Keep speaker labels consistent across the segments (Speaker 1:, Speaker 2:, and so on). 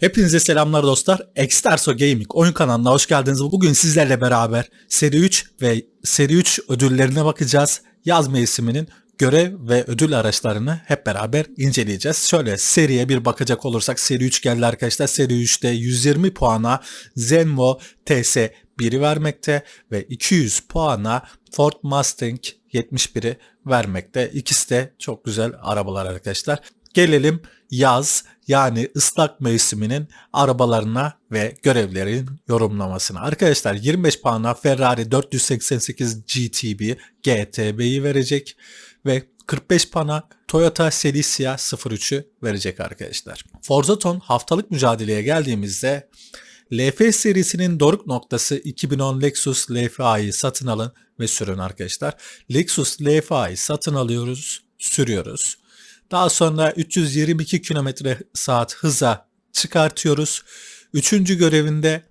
Speaker 1: Hepinize selamlar dostlar. Exterso Gaming oyun kanalına hoş geldiniz. Bugün sizlerle beraber seri 3 ve seri 3 ödüllerine bakacağız. Yaz mevsiminin görev ve ödül araçlarını hep beraber inceleyeceğiz. Şöyle seriye bir bakacak olursak seri 3 geldi arkadaşlar. Seri 3'te 120 puana Zenvo TS 1'i vermekte ve 200 puana Ford Mustang 71'i vermekte. İkisi de çok güzel arabalar arkadaşlar. Gelelim yaz yani ıslak mevsiminin arabalarına ve görevlerin yorumlamasına. Arkadaşlar 25 puana Ferrari 488 GTB GTB'yi verecek ve 45 puana Toyota Celica 03'ü verecek arkadaşlar. Forza Ton haftalık mücadeleye geldiğimizde LF serisinin doruk noktası 2010 Lexus LFA'yı satın alın ve sürün arkadaşlar. Lexus LFA'yı satın alıyoruz, sürüyoruz. Daha sonra 322 km saat hıza çıkartıyoruz. Üçüncü görevinde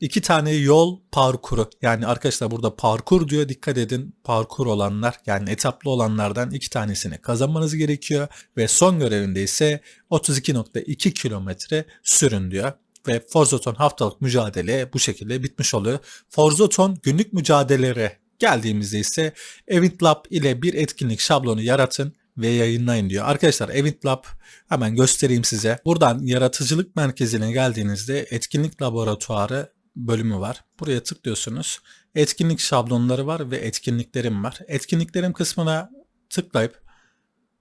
Speaker 1: iki tane yol parkuru yani arkadaşlar burada parkur diyor dikkat edin parkur olanlar yani etaplı olanlardan iki tanesini kazanmanız gerekiyor ve son görevinde ise 32.2 kilometre sürün diyor ve Forzaton haftalık mücadele bu şekilde bitmiş oluyor. Forzaton günlük mücadelelere geldiğimizde ise Event Lab ile bir etkinlik şablonu yaratın ve yayınlayın diyor. Arkadaşlar Event Lab hemen göstereyim size. Buradan yaratıcılık merkezine geldiğinizde etkinlik laboratuvarı bölümü var. Buraya tıklıyorsunuz. Etkinlik şablonları var ve etkinliklerim var. Etkinliklerim kısmına tıklayıp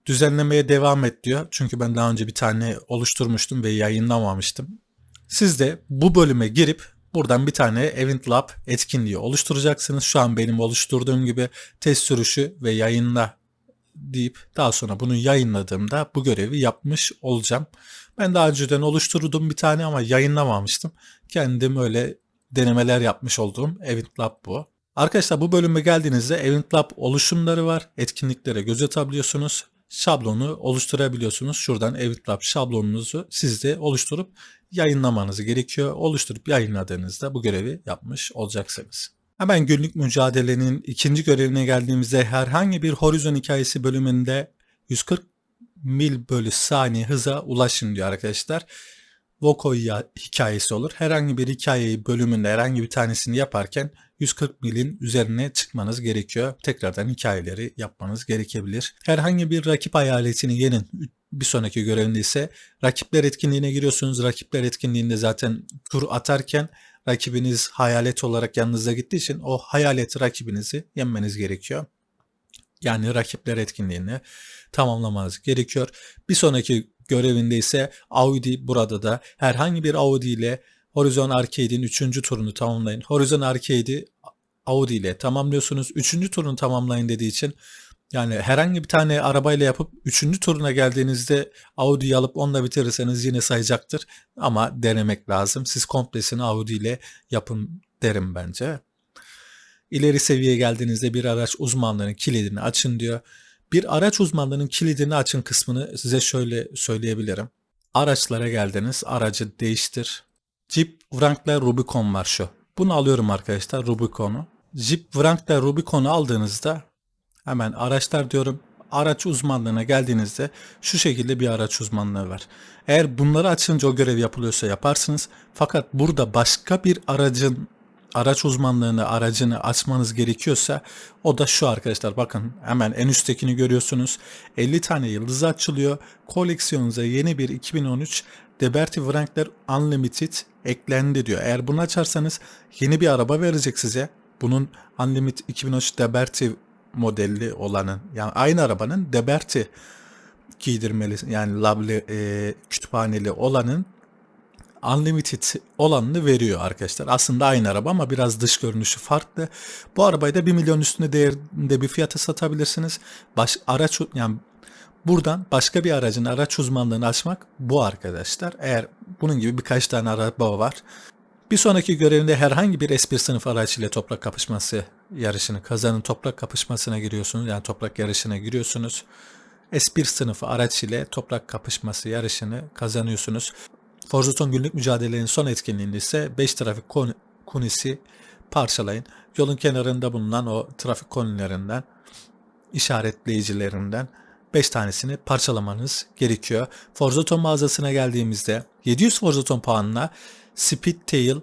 Speaker 1: düzenlemeye devam et diyor. Çünkü ben daha önce bir tane oluşturmuştum ve yayınlamamıştım. Siz de bu bölüme girip buradan bir tane Event Lab etkinliği oluşturacaksınız. Şu an benim oluşturduğum gibi test sürüşü ve yayınla deyip daha sonra bunu yayınladığımda bu görevi yapmış olacağım. Ben daha önceden oluşturdum bir tane ama yayınlamamıştım. Kendim öyle denemeler yapmış olduğum Event Lab bu. Arkadaşlar bu bölüme geldiğinizde Event Lab oluşumları var. Etkinliklere göz atabiliyorsunuz. Şablonu oluşturabiliyorsunuz. Şuradan Event Lab şablonunuzu siz de oluşturup yayınlamanız gerekiyor. Oluşturup yayınladığınızda bu görevi yapmış olacaksınız. Hemen günlük mücadelenin ikinci görevine geldiğimizde herhangi bir horizon hikayesi bölümünde 140 mil bölü saniye hıza ulaşın diyor arkadaşlar. Voko hikayesi olur. Herhangi bir hikayeyi bölümünde herhangi bir tanesini yaparken 140 milin üzerine çıkmanız gerekiyor. Tekrardan hikayeleri yapmanız gerekebilir. Herhangi bir rakip hayaletini yenin. Bir sonraki görevinde ise rakipler etkinliğine giriyorsunuz. Rakipler etkinliğinde zaten tur atarken rakibiniz hayalet olarak yanınıza gittiği için o hayalet rakibinizi yenmeniz gerekiyor. Yani rakipler etkinliğini tamamlamanız gerekiyor. Bir sonraki görevinde ise Audi burada da herhangi bir Audi ile Horizon Arcade'in 3. turunu tamamlayın. Horizon Arcade'i Audi ile tamamlıyorsunuz. 3. turunu tamamlayın dediği için yani herhangi bir tane arabayla yapıp 3. turuna geldiğinizde Audi'yi alıp onunla bitirirseniz yine sayacaktır. Ama denemek lazım. Siz komplesini Audi ile yapın derim bence. İleri seviyeye geldiğinizde bir araç uzmanlığının kilidini açın diyor. Bir araç uzmanlığının kilidini açın kısmını size şöyle söyleyebilirim. Araçlara geldiniz, aracı değiştir. Jeep Wrangler Rubicon var şu. Bunu alıyorum arkadaşlar Rubicon'u. Jeep Wrangler Rubicon'u aldığınızda hemen araçlar diyorum. Araç uzmanlığına geldiğinizde şu şekilde bir araç uzmanlığı var. Eğer bunları açınca o görev yapılıyorsa yaparsınız. Fakat burada başka bir aracın araç uzmanlığını, aracını açmanız gerekiyorsa o da şu arkadaşlar bakın hemen en üsttekini görüyorsunuz. 50 tane yıldız açılıyor. Koleksiyonunuza yeni bir 2013 Liberty Wrangler Unlimited eklendi diyor. Eğer bunu açarsanız yeni bir araba verecek size. Bunun Unlimited 2013 Liberty modelli olanın yani aynı arabanın Liberty giydirmeli yani labli e, kütüphaneli olanın Unlimited olanını veriyor arkadaşlar. Aslında aynı araba ama biraz dış görünüşü farklı. Bu arabayı da 1 milyon üstünde değerinde bir fiyata satabilirsiniz. Baş, araç yani buradan başka bir aracın araç uzmanlığını açmak bu arkadaşlar. Eğer bunun gibi birkaç tane araba var. Bir sonraki görevinde herhangi bir S1 sınıf araç ile toprak kapışması yarışını kazanın. Toprak kapışmasına giriyorsunuz. Yani toprak yarışına giriyorsunuz. S1 sınıfı araç ile toprak kapışması yarışını kazanıyorsunuz. Forzaton günlük mücadelenin son etkinliğinde ise 5 trafik konisi parçalayın. Yolun kenarında bulunan o trafik konilerinden, işaretleyicilerinden 5 tanesini parçalamanız gerekiyor. Forzaton mağazasına geldiğimizde 700 Forzaton puanına Speedtail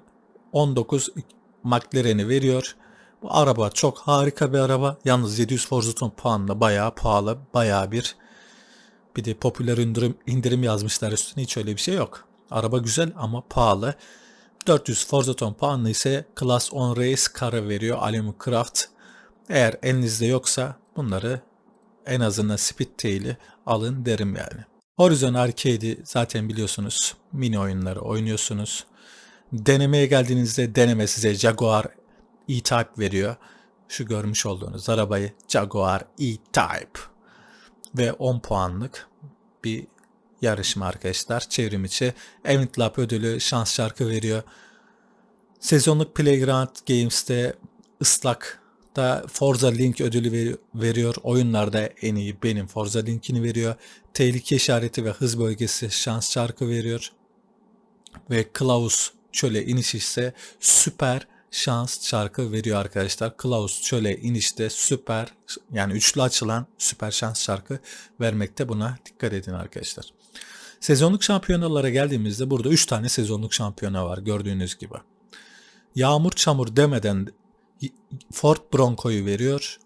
Speaker 1: 19 McLaren'i veriyor. Bu araba çok harika bir araba. Yalnız 700 Forzaton puanla bayağı pahalı, bayağı bir bir de popüler indirim, indirim yazmışlar üstüne hiç öyle bir şey yok. Araba güzel ama pahalı. 400 Forzaton puanlı ise Class 10 Race karı veriyor Aluminium Craft. Eğer elinizde yoksa bunları en azından Speedtail'i alın derim yani. Horizon Arcade'i zaten biliyorsunuz. Mini oyunları oynuyorsunuz. Denemeye geldiğinizde deneme size Jaguar E-Type veriyor. Şu görmüş olduğunuz arabayı Jaguar E-Type. Ve 10 puanlık bir yarışma arkadaşlar. Çevrim içi. Event Lab ödülü şans şarkı veriyor. Sezonluk Playground Games'te ıslak da Forza Link ödülü veriyor. Oyunlarda en iyi benim Forza Link'ini veriyor. Tehlike işareti ve hız bölgesi şans şarkı veriyor. Ve Klaus çöle iniş ise süper şans şarkı veriyor arkadaşlar. Klaus çöle inişte süper yani üçlü açılan süper şans şarkı vermekte buna dikkat edin arkadaşlar. Sezonluk şampiyonalara geldiğimizde burada 3 tane sezonluk şampiyona var gördüğünüz gibi. Yağmur çamur demeden Ford Bronco'yu veriyor.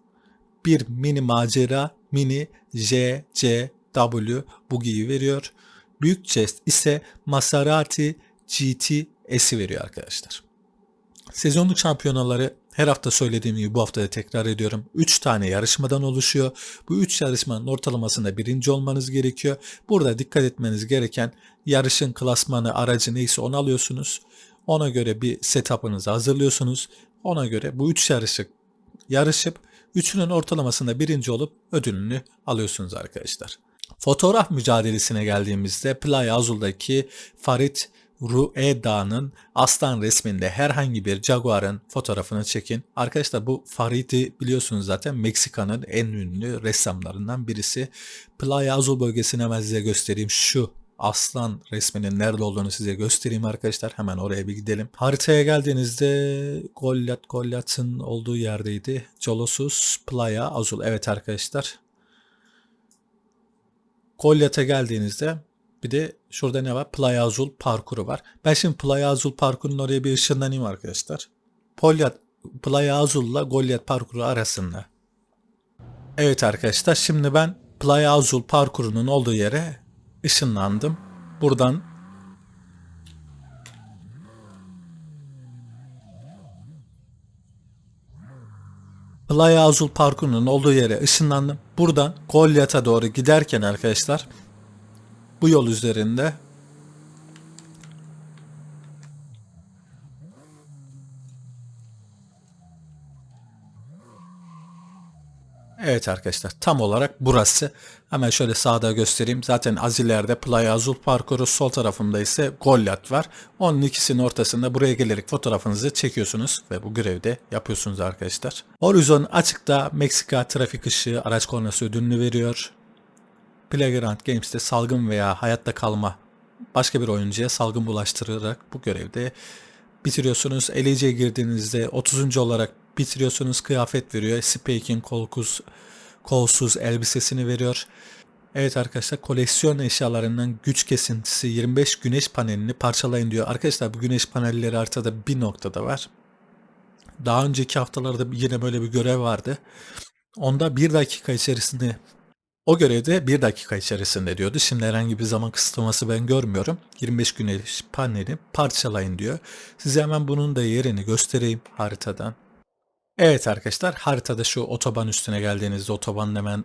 Speaker 1: Bir mini macera mini J, C, W bugiyi veriyor. Büyük chest ise Maserati GT S'i veriyor arkadaşlar. Sezonluk şampiyonaları her hafta söylediğim gibi bu hafta da tekrar ediyorum. 3 tane yarışmadan oluşuyor. Bu 3 yarışmanın ortalamasında birinci olmanız gerekiyor. Burada dikkat etmeniz gereken yarışın klasmanı aracı neyse onu alıyorsunuz. Ona göre bir setup'ınızı hazırlıyorsunuz. Ona göre bu 3 yarışı yarışıp üçünün ortalamasında birinci olup ödülünü alıyorsunuz arkadaşlar. Fotoğraf mücadelesine geldiğimizde Playa Azul'daki Farit Rueda'nın aslan resminde herhangi bir Jaguar'ın fotoğrafını çekin. Arkadaşlar bu Farid'i biliyorsunuz zaten Meksika'nın en ünlü ressamlarından birisi. Playa Azul bölgesine hemen size göstereyim. Şu aslan resminin nerede olduğunu size göstereyim arkadaşlar. Hemen oraya bir gidelim. Haritaya geldiğinizde Goliath Goliath'ın olduğu yerdeydi. Colosus Playa Azul. Evet arkadaşlar. Goliath'a geldiğinizde bir de şurada ne var? Playa Azul parkuru var. Ben şimdi Playa Azul parkurunun oraya bir ışınlanayım arkadaşlar. Polyat, Playa Azul'la Goliath parkuru arasında. Evet arkadaşlar şimdi ben Playa Azul parkurunun olduğu yere ışınlandım. Buradan Playa Azul parkurunun olduğu yere ışınlandım. Buradan Goliath'a doğru giderken arkadaşlar bu yol üzerinde Evet arkadaşlar tam olarak burası. Hemen şöyle sağda göstereyim. Zaten az ileride Playa Azul parkuru sol tarafımda ise Goliath var. Onun ikisinin ortasında buraya gelerek fotoğrafınızı çekiyorsunuz ve bu görevde yapıyorsunuz arkadaşlar. Horizon açıkta Meksika trafik ışığı araç kornası ödülünü veriyor. Playground Games'te salgın veya hayatta kalma başka bir oyuncuya salgın bulaştırarak bu görevde bitiriyorsunuz. ELC'ye girdiğinizde 30. olarak bitiriyorsunuz. Kıyafet veriyor. Spake'in kolsuz, kolsuz elbisesini veriyor. Evet arkadaşlar koleksiyon eşyalarından güç kesintisi 25 güneş panelini parçalayın diyor. Arkadaşlar bu güneş panelleri haritada bir noktada var. Daha önceki haftalarda yine böyle bir görev vardı. Onda bir dakika içerisinde o görevde bir dakika içerisinde diyordu. Şimdi herhangi bir zaman kısıtlaması ben görmüyorum. 25 güneş paneli parçalayın diyor. Size hemen bunun da yerini göstereyim haritadan. Evet arkadaşlar haritada şu otoban üstüne geldiğinizde otobanın hemen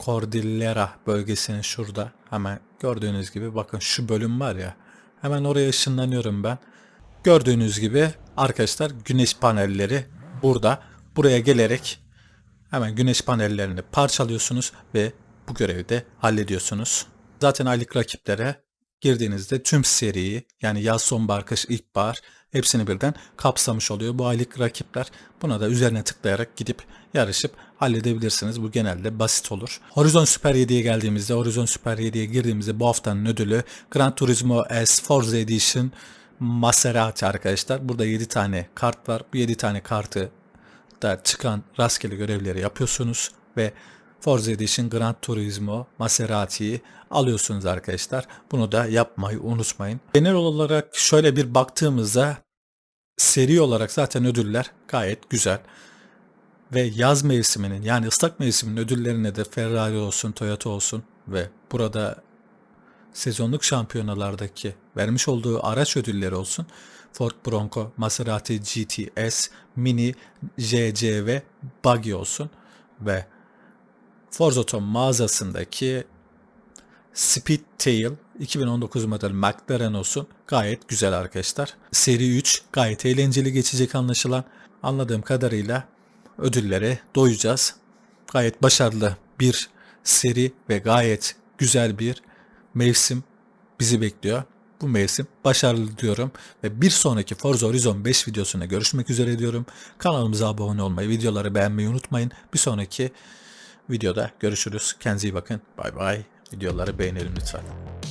Speaker 1: Cordillera bölgesinin şurada hemen gördüğünüz gibi bakın şu bölüm var ya hemen oraya ışınlanıyorum ben. Gördüğünüz gibi arkadaşlar güneş panelleri burada. Buraya gelerek hemen güneş panellerini parçalıyorsunuz ve bu görevi de hallediyorsunuz. Zaten aylık rakiplere girdiğinizde tüm seriyi yani yaz, sonbahar, kış, ilkbahar hepsini birden kapsamış oluyor. Bu aylık rakipler buna da üzerine tıklayarak gidip yarışıp halledebilirsiniz. Bu genelde basit olur. Horizon Super 7'ye geldiğimizde, Horizon Super 7'ye girdiğimizde bu haftanın ödülü Gran Turismo S Forza Edition Maserati arkadaşlar. Burada 7 tane kart var. Bu 7 tane kartı da çıkan rastgele görevleri yapıyorsunuz ve Forza Edition, Gran Turismo, Maserati'yi alıyorsunuz arkadaşlar. Bunu da yapmayı unutmayın. Genel olarak şöyle bir baktığımızda seri olarak zaten ödüller gayet güzel. Ve yaz mevsiminin yani ıslak mevsiminin ödüllerine de Ferrari olsun, Toyota olsun ve burada sezonluk şampiyonalardaki vermiş olduğu araç ödülleri olsun. Ford Bronco, Maserati GTS, Mini, JC Buggy olsun ve Forza Auto mağazasındaki Speedtail 2019 model McLaren olsun. Gayet güzel arkadaşlar. Seri 3 gayet eğlenceli geçecek anlaşılan. Anladığım kadarıyla ödüllere doyacağız. Gayet başarılı bir seri ve gayet güzel bir mevsim bizi bekliyor. Bu mevsim başarılı diyorum ve bir sonraki Forza Horizon 5 videosuna görüşmek üzere diyorum. Kanalımıza abone olmayı, videoları beğenmeyi unutmayın. Bir sonraki videoda görüşürüz. Kendinize iyi bakın. Bay bay. Videoları beğenelim lütfen.